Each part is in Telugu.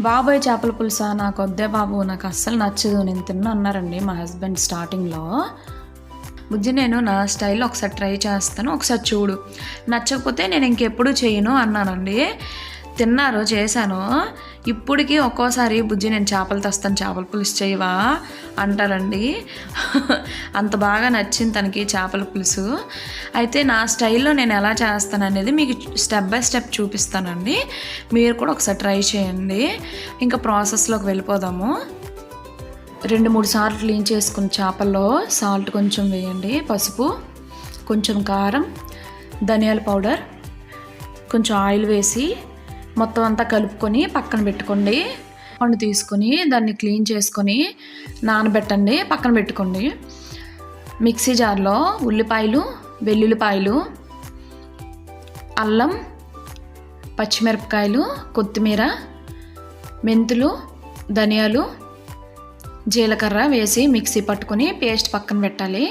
బాబాయ్ చేపల పులుసా? నాకు వద్దే బాబు నాకు అస్సలు నచ్చదు. నేను తిన్న అన్నారండి మా హస్బెండ్ స్టార్టింగ్లో బుజ్జి నేను నా స్టైల్లో ఒకసారి ట్రై చేస్తాను. ఒకసారి చూడు. నచ్చకపోతే నేను ఇంకెప్పుడు చేయను అన్నానండి. తిన్నారు చేశాను ఇప్పటికీ ఒక్కోసారి బుజ్జి నేను చేపలు తెస్తాను చేపల పులుసు చేయవా అంటారండి. అంత బాగా నచ్చింది తనకి చేపల పులుసు. అయితే నా స్టైల్లో నేను ఎలా చేస్తాను అనేది మీకు స్టెప్ బై స్టెప్ చూపిస్తానండి. మీరు కూడా ఒకసారి ట్రై చేయండి. ఇంకా ప్రాసెస్లోకి వెళ్ళిపోదాము. రెండు మూడు సార్లు క్లీన్ చేసుకున్న చేపల్లో సాల్ట్ కొంచెం వేయండి. పసుపు కొంచెం కారం ధనియాల పౌడర్ కొంచెం ఆయిల్ వేసి మొత్తం అంతా కలుపుకొని పక్కన పెట్టుకోండి. పండు తీసుకొని దాన్ని క్లీన్ చేసుకొని నానబెట్టండి. పక్కన పెట్టుకోండి. మిక్సీ జార్లో ఉల్లిపాయలు వెల్లుల్లిపాయలు అల్లం పచ్చిమిరపకాయలు కొత్తిమీర మెంతులు ధనియాలు జీలకర్ర వేసి మిక్సీ పట్టుకొని పేస్ట్ పక్కన పెట్టాలి.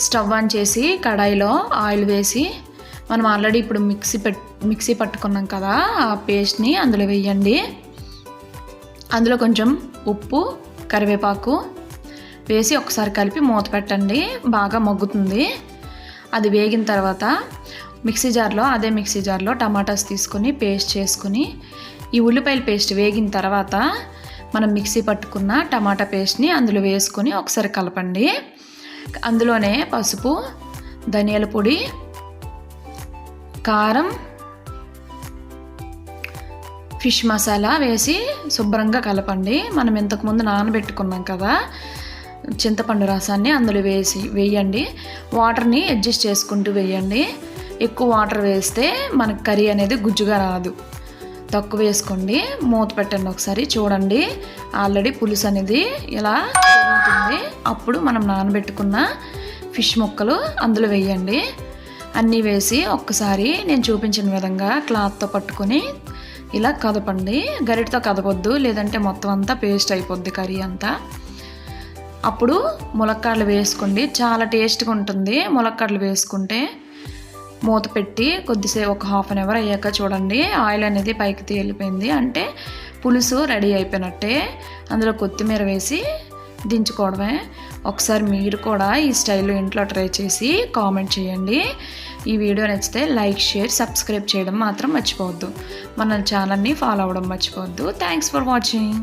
స్టవ్ ఆన్ చేసి కడాయిలో ఆయిల్ వేసి మనం ఆల్రెడీ ఇప్పుడు మిక్సీ పెట్ మిక్సీ పట్టుకున్నాం కదా ఆ పేస్ట్ని అందులో వేయండి. అందులో కొంచెం ఉప్పు కరివేపాకు వేసి ఒకసారి కలిపి మూత పెట్టండి. బాగా మగ్గుతుంది. అది వేగిన తర్వాత మిక్సీ జార్లో అదే మిక్సీ జార్లో టమాటాస్ తీసుకొని పేస్ట్ చేసుకొని ఈ ఉల్లిపాయల పేస్ట్ వేగిన తర్వాత మనం మిక్సీ పట్టుకున్న టమాటా పేస్ట్ని అందులో వేసుకొని ఒకసారి కలపండి. అందులోనే పసుపు ధనియాల పొడి కారం ఫిష్ మసాలా వేసి శుభ్రంగా కలపండి. మనం ఇంతకుముందు నానబెట్టుకున్నాం కదా చింతపండు రసాన్ని అందులో వేసి వేయండి. వాటర్ని అడ్జస్ట్ చేసుకుంటూ వేయండి. ఎక్కువ వాటర్ వేస్తే మనకు కర్రీ అనేది గుజ్జుగా రాదు. తక్కువ వేసుకోండి. మూత పెట్టండి ఒకసారి. చూడండి ఆల్రెడీ పులుసు అనేది ఇలా ఉంటుంది అప్పుడు మనం నానబెట్టుకున్న ఫిష్ ముక్కలు అందులో వేయండి. అన్నీ వేసి ఒక్కసారి నేను చూపించిన విధంగా క్లాత్తో పట్టుకొని ఇలా కదపండి. గరిటతో కదపొద్దు లేదంటే మొత్తం అంతా పేస్ట్ అయిపోద్ది కర్రీ అంతా. అప్పుడు ములక్కాడలు వేసుకోండి. చాలా టేస్ట్గా ఉంటుంది ములక్కాడలు వేసుకుంటే. మూత పెట్టి కొద్దిసేపు ఒక హాఫ్ అన్ అవర్ అయ్యాక చూడండి. ఆయిల్ అనేది పైకి తేలిపోయింది. అంటే పులుసు రెడీ అయిపోయినట్టే. అందులో కొత్తిమీర వేసి దించుకోవడమే. ఒకసారి మీరు కూడా ఈ స్టైల్లో ఇంట్లో ట్రై చేసి కామెంట్ చేయండి. ఈ వీడియో నచ్చితే లైక్ షేర్ సబ్స్క్రైబ్ చేయడం మాత్రం మర్చిపోవద్దు. మన ఛానల్ని ఫాలో అవ్వడం మర్చిపోవద్దు. Thanks for watching.